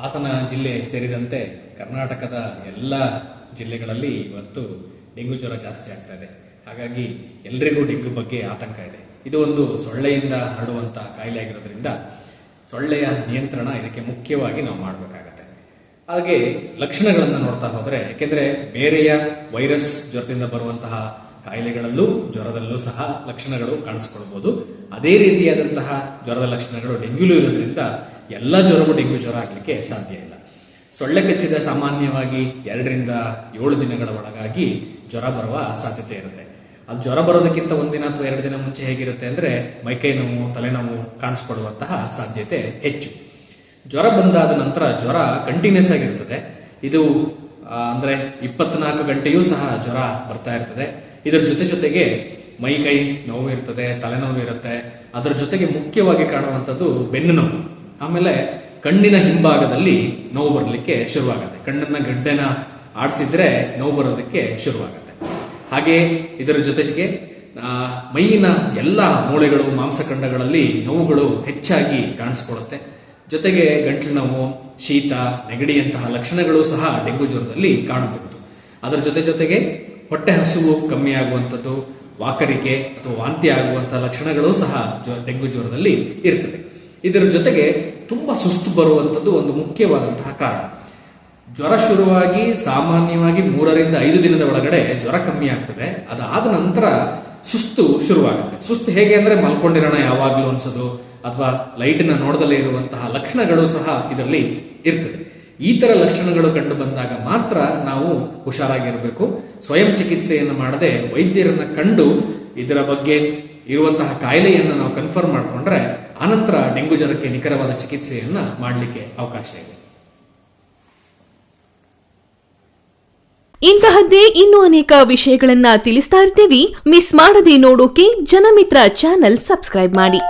ಹಾಸನ ಜಿಲ್ಲೆ ಸೇರಿದಂತೆ ಕರ್ನಾಟಕದ ಎಲ್ಲ ಜಿಲ್ಲೆಗಳಲ್ಲಿ ಇವತ್ತು ಡೆಂಗು ಜ್ವರ ಜಾಸ್ತಿ ಆಗ್ತಾ ಇದೆ. ಹಾಗಾಗಿ ಎಲ್ರಿಗೂ ಡೆಂಗು ಬಗ್ಗೆ ಆತಂಕ ಇದೆ. ಇದು ಒಂದು ಸೊಳ್ಳೆಯಿಂದ ಹರಡುವಂತಹ ಕಾಯಿಲೆ ಆಗಿರೋದ್ರಿಂದ ಸೊಳ್ಳೆಯ ನಿಯಂತ್ರಣ ಇದಕ್ಕೆ ಮುಖ್ಯವಾಗಿ ನಾವು ಮಾಡಬೇಕಾಗತ್ತೆ. ಹಾಗೆ ಲಕ್ಷಣಗಳನ್ನು ನೋಡ್ತಾ ಹೋದರೆ ಯಾಕೆಂದ್ರೆ ಬೇರೆಯ ವೈರಸ್ ಜ್ವರದಿಂದ ಬರುವಂತಹ ಕಾಯಿಲೆಗಳಲ್ಲೂ ಜ್ವರದಲ್ಲೂ ಸಹ ಲಕ್ಷಣಗಳು ಕಾಣಿಸ್ಕೊಳ್ಬೋದು. ಅದೇ ರೀತಿಯಾದಂತಹ ಜ್ವರದ ಲಕ್ಷಣಗಳು ಡೆಂಗ್ಯೂಲು ಇರೋದ್ರಿಂದ ಎಲ್ಲ ಜ್ವರವು ಡೆಂಗ್ಯೂ ಜ್ವರ ಆಗಲಿಕ್ಕೆ ಸಾಧ್ಯ ಇಲ್ಲ. ಸೊಳ್ಳೆ ಕಚ್ಚಿದ ಸಾಮಾನ್ಯವಾಗಿ ಎರಡರಿಂದ ಏಳು ದಿನಗಳ ಒಳಗಾಗಿ ಜ್ವರ ಬರುವ ಸಾಧ್ಯತೆ ಇರುತ್ತೆ. ಅದು ಜ್ವರ ಬರೋದಕ್ಕಿಂತ ಒಂದಿನ ಅಥವಾ ಎರಡು ದಿನ ಮುಂಚೆ ಹೇಗಿರುತ್ತೆ ಅಂದ್ರೆ ಮೈಕೈ ನೋವು ತಲೆನೋವು ಕಾಣಿಸ್ಕೊಳ್ಳುವಂತಹ ಸಾಧ್ಯತೆ ಹೆಚ್ಚು. ಜ್ವರ ಬಂದಾದ ನಂತರ ಜ್ವರ ಕಂಟಿನ್ಯೂಸ್ ಆಗಿರ್ತದೆ. ಇದು ಅಂದರೆ ಇಪ್ಪತ್ನಾಲ್ಕು ಗಂಟೆಯೂ ಸಹ ಜ್ವರ ಬರ್ತಾ ಇರ್ತದೆ. ಇದರ ಜೊತೆ ಜೊತೆಗೆ ಮೈ ಕೈ ನೋವು ಇರ್ತದೆ, ತಲೆನೋವು ಇರುತ್ತೆ. ಅದರ ಜೊತೆಗೆ ಮುಖ್ಯವಾಗಿ ಕಾಣುವಂಥದ್ದು ಬೆನ್ನು ನೋವು ಆಮೇಲೆ ಕಣ್ಣಿನ ಹಿಂಭಾಗದಲ್ಲಿ ನೋವು ಬರಲಿಕ್ಕೆ ಶುರುವಾಗುತ್ತೆ. ಕಣ್ಣನ್ನ ಗಡ್ಡೆನ ಆಡಿಸಿದ್ರೆ ನೋವು ಬರೋದಕ್ಕೆ ಶುರುವಾಗುತ್ತೆ. ಹಾಗೆ ಇದರ ಜೊತೆಗೆ ಮೈಯಿನ ಎಲ್ಲ ಮೂಳೆಗಳು, ಮಾಂಸಖಂಡಗಳಲ್ಲಿ ನೋವುಗಳು ಹೆಚ್ಚಾಗಿ ಕಾಣಿಸ್ಕೊಳ್ಳುತ್ತೆ. ಜೊತೆಗೆ ಗಂಟಲು ನೋವು, ಶೀತ, ನೆಗಡಿಯಂತಹ ಲಕ್ಷಣಗಳು ಸಹ ಡೆಂಗು ಜ್ವರದಲ್ಲಿ ಕಾಣಬಹುದು. ಅದರ ಜೊತೆ ಜೊತೆಗೆ ಹೊಟ್ಟೆ ಹಸುವು ಕಮ್ಮಿ ಆಗುವಂಥದ್ದು, ವಾಕರಿಕೆ ಅಥವಾ ವಾಂತಿ ಆಗುವಂತಹ ಲಕ್ಷಣಗಳು ಸಹ ಡೆಂಗು ಜ್ವರದಲ್ಲಿ ಇರ್ತದೆ. ಇದರ ಜೊತೆಗೆ ತುಂಬ ಸುಸ್ತು ಬರುವಂಥದ್ದು ಒಂದು ಮುಖ್ಯವಾದಂತಹ ಕಾರಣ. ಜ್ವರ ಶುರುವಾಗಿ ಸಾಮಾನ್ಯವಾಗಿ ಮೂರರಿಂದ ಐದು ದಿನದ ಒಳಗಡೆ ಜ್ವರ ಕಮ್ಮಿ ಆಗ್ತದೆ. ಅದಾದ ನಂತರ ಸುಸ್ತು ಶುರುವಾಗುತ್ತೆ. ಸುಸ್ತು ಹೇಗೆ ಅಂದ್ರೆ ಮಲ್ಕೊಂಡಿರೋಣ ಯಾವಾಗಲೂ ಅನ್ಸೋದು ಅಥವಾ ಲೈಟಿನ ನೋಡದಲ್ಲೇ ಇರುವಂತಹ ಲಕ್ಷಣಗಳು ಸಹ ಇದರಲ್ಲಿ ಇರ್ತದೆ. ಈ ತರ ಲಕ್ಷಣಗಳು ಕಂಡು ಬಂದಾಗ ಮಾತ್ರ ನಾವು ಹುಷಾರಾಗಿರಬೇಕು. ಸ್ವಯಂ ಚಿಕಿತ್ಸೆಯನ್ನು ಮಾಡದೆ ವೈದ್ಯರನ್ನ ಕಂಡು ಇದರ ಬಗ್ಗೆ ಇರುವಂತಹ ಕಾಯಿಲೆಯನ್ನು ನಾವು ಕನ್ಫರ್ಮ್ ಮಾಡಿಕೊಂಡ್ರೆ ಆನಂತರ ಡೆಂಗು ಜ್ವರಕ್ಕೆ ನಿಖರವಾದ ಚಿಕಿತ್ಸೆಯನ್ನ ಮಾಡಲಿಕ್ಕೆ ಅವಕಾಶ ಇದೆ. ಇಂತಹದ್ದೇ ಇನ್ನೂ ಅನೇಕ ವಿಷಯಗಳನ್ನ ತಿಳಿಸ್ತಾ ಇರ್ತೀವಿ. ಮಿಸ್ ಮಾಡದೆ ನೋಡೋಕೆ ಜನಮಿತ್ರ ಚಾನೆಲ್ ಸಬ್ಸ್ಕ್ರೈಬ್ ಮಾಡಿ.